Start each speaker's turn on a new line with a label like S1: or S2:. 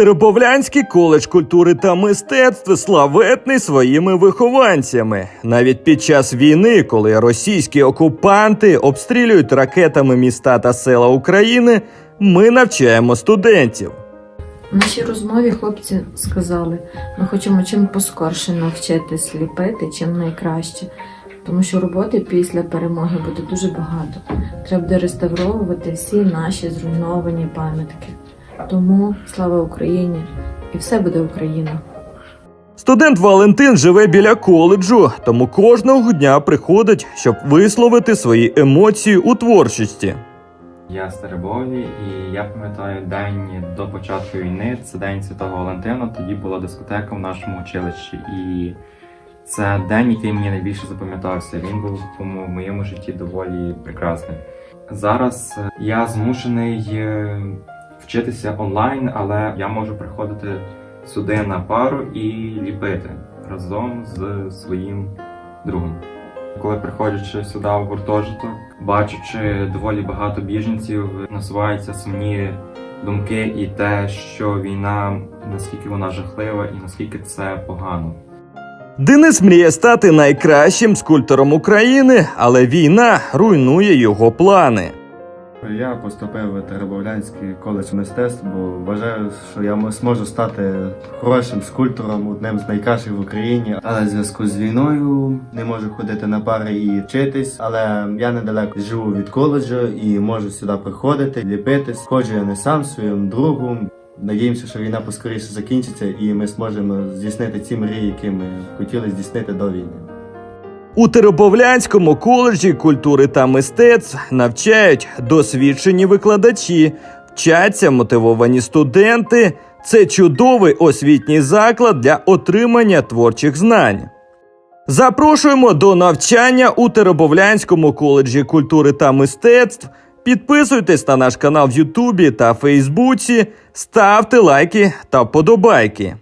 S1: Теребовлянський коледж культури та мистецтв славетний своїми вихованцями. Навіть під час війни, коли російські окупанти обстрілюють ракетами міста та села України, ми навчаємо студентів.
S2: В нашій розмові хлопці сказали, ми хочемо чим поскорше навчитись ліпити, чим найкраще. Тому що роботи після перемоги буде дуже багато. Треба буде реставровувати всі наші зруйновані пам'ятки. Тому слава Україні! І все буде Україна!
S1: Студент Валентин живе біля коледжу, тому кожного дня приходить, щоб висловити свої емоції у творчості.
S3: Я з Теребовлі, і я пам'ятаю день до початку війни. Це день Святого Валентина. Тоді була дискотека в нашому училищі, і це день, який мені найбільше запам'ятався. Він був в моєму- в моєму житті доволі прекрасним. Зараз е, я змушений е, вчитися онлайн, але я можу приходити сюди на пару і ліпити разом з своїм другом. Коли приходячи сюди в гуртожиток, бачачи доволі багато біженців, насуваються сумні думки і те, що війна наскільки вона жахлива і наскільки це погано.
S1: Денис мріє стати найкращим скульптором України, але війна руйнує його плани.
S4: Я поступив в Теребовлянський коледж мистецтв, бо вважаю, що я зможу стати хорошим скульптором, одним з найкращих в Україні. Але в зв'язку з війною не можу ходити на пари і вчитись. Але я недалеко живу від коледжу і можу сюди приходити, ліпити. Ходжу я не сам своїм другом. Надіємося, що війна поскоріше закінчиться, і ми зможемо здійснити ці мрії, які ми хотіли здійснити до війни.
S1: У Теребовлянському коледжі культури та мистецтв навчають досвідчені викладачі, вчаться мотивовані студенти. Це чудовий освітній заклад для отримання творчих знань. Запрошуємо до навчання у Теребовлянському коледжі культури та мистецтв. Підписуйтесь на наш канал в Ютубі та Фейсбуці, ставте лайки та вподобайки.